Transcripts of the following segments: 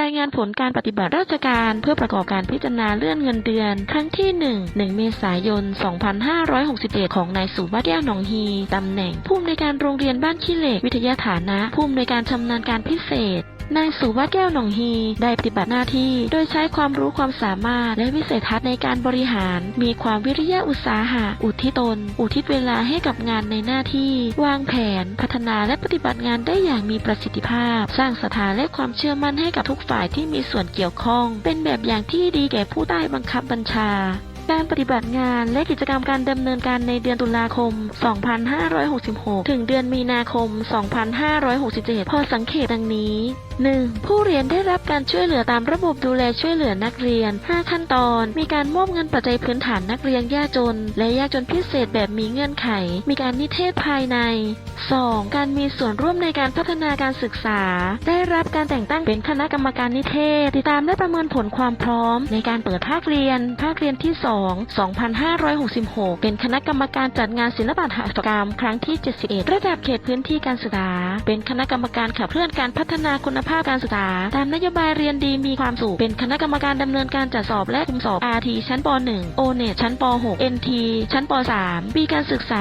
รายงานผลการปฏิบัติราชการเพื่อประกอบการพิจารณาเลื่อนเงินเดือน ครั้งที่ 1 1 เมษายน 2561 ของนายสุวัสดิ์แก้วหนองฮี ตำแหน่งผู้อำนวยการโรงเรียนบ้านขี้เหล็ก วิทยาฐานะ ผู้อำนวยการชำนาญการพิเศษ นายสุวัสดิ์แก้วหนองฮี ได้ปฏิบัติหน้าที่โดยใช้ความรู้ความสามารถและวิสัยทัศน์ในการบริหาร มีความวิริยะอุตสาหะ อุทิศตน อุทิศเวลาให้กับงานในหน้าที่ วางแผน พัฒนาและปฏิบัติงานได้อย่างมีประสิทธิภาพ สร้างศรัทธาและความเชื่อมั่นให้กับทุกฝ่ายที่มีส่วนเกี่ยวข้อง เป็นแบบอย่างที่ดีแก่ผู้ใต้บังคับบัญชาการปฏิบัติงานและกิจกรรมการดำเนินการในเดือนตุลาคม 2566 ถึงเดือนมีนาคม 2567 พอสังเกตดังนี้ 1. ผู้เรียนได้รับการช่วยเหลือตามระบบดูแลช่วยเหลือนักเรียน 5 ขั้นตอน มีการมอบเงินปัจจัยพื้นฐานนักเรียนยากจน และยากจนพิเศษแบบมีเงื่อนไข มีการนิเทศภายใน 2. การมีส่วนร่วมในการพัฒนาการศึกษา ได้รับการแต่งตั้งเป็นคณะกรรมการนิเทศ ติดตามและประเมินผลความพร้อม ในการเปิดภาคเรียน ภาคเรียนที่ 2 2566 เป็นคณะกรรมการจัดงานศิลปะหัตถกรรม ครั้งที่ 71 ระดับเขตพื้นที่การศึกษา เป็นคณะกรรมการขับเคลื่อนการพัฒนาคุณภาพการศึกษา ตามนโยบายเรียนดีมีความสุข เป็นคณะกรรมการดำเนินการจัดสอบและคุมสอบ RT ชั้นป .1 o n e t ชั้นป .6 NT ชั้นป .3 ปีการศึกษา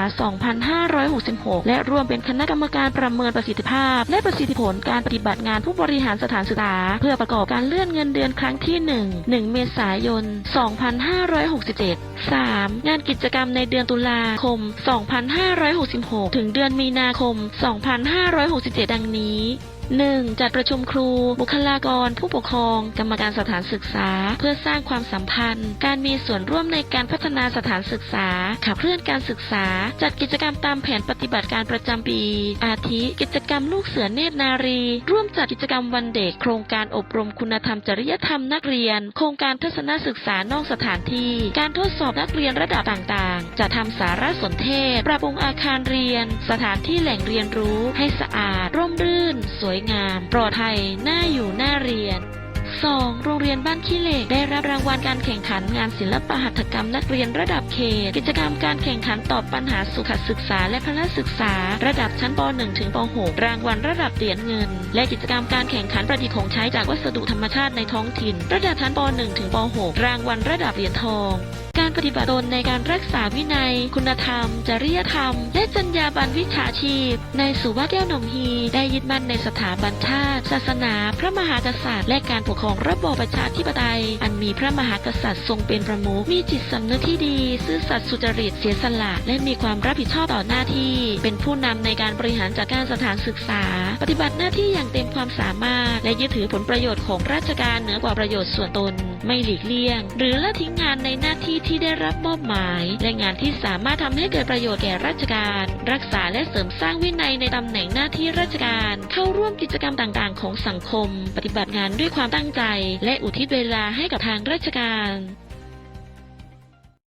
2566 และร่วมเป็นคณะกรรมการประเมินประสิทธิภาพ และประสิทธิผลการปฏิบัติงานผู้บริหารสถานศึกษา เพื่อประกอบการเลื่อนเงินเดือนครั้งที่ 1 1 เมษายน 2567 3. งานกิจกรรมในเดือนตุลาคม 2566 ถึงเดือนมีนาคม 2567 ดังนี้ 1. จัดประชุมครู บุคลากร ผู้ปกครอง กรรมการสถานศึกษา เพื่อสร้างความสัมพันธ์ การมีส่วนร่วมในการพัฒนาสถานศึกษา ขับเคลื่อนการศึกษา จัดกิจกรรมตามแผนปฏิบัติการประจำปี อาทิ กิจกรรมลูกเสือเนตรนารี ร่วมจัดกิจกรรมวันเด็ก โครงการอบรมคุณธรรมจริยธรรมนักเรียน โครงการทัศนศึกษานอกสถานที่ การทดสอบนักเรียนระดับต่างๆจะทำสารสนเทศ ปรับปรุงอาคารเรียน สถานที่แหล่งเรียนรู้ให้สะอาด ร่มรื่น สวยงาม ปลอดภัยน่าอยู่น่าเรียน 2. โรงเรียนบ้านขี้เหล็กได้รับรางวัลการแข่งขันงานศิลปหัตถกรรมนักเรียนระดับเขต กิจกรรมการแข่งขันตอบปัญหาสุขศึกษาและพละศึกษา ระดับชั้นป .1 ถึงป .6 รางวัลระดับเหรียญเงิน และกิจกรรมการแข่งขันประดิษฐ์ของใช้จากวัสดุธรรมชาติในท้องถิ่น ระดับชั้นป .1 ถึงป .6 รางวัลระดับเหรียญทอง การปฏิบัติตนในการรักษาวินัย คุณธรรม จริยธรรม และจรรยาบรรณวิชาชีพในสุวัสดิ์แก้วหนองฮีได้ยึดมั่นในสถาบันชาติ ศาสนา พระมหากษัตริย์ และการปกครองระบอบประชาธิปไตย อันมีพระมหากษัตริย์ทรงเป็นประมุขมีจิตสำนึกที่ดี ซื่อสัตย์สุจริตเสียสละ และมีความรับผิดชอบต่อหน้าที่ เป็นผู้นำในการบริหารจัดการสถานศึกษา ปฏิบัติหน้าที่อย่างเต็มความสามารถ และยึดถือผลประโยชน์ของราชการเหนือกว่าประโยชน์ส่วนตน ไม่หลีกเลี่ยง หรือละทิ้งงานในหน้าที่ที่ที่ได้รับมอบหมาย และงานที่สามารถทำให้เกิดประโยชน์แก่ราชการ รักษาและเสริมสร้างวินัยในตำแหน่งหน้าที่ราชการ เข้าร่วมกิจกรรมต่างๆ ของสังคม ปฏิบัติงานด้วยความตั้งใจ และอุทิศเวลาให้กับทางราชการ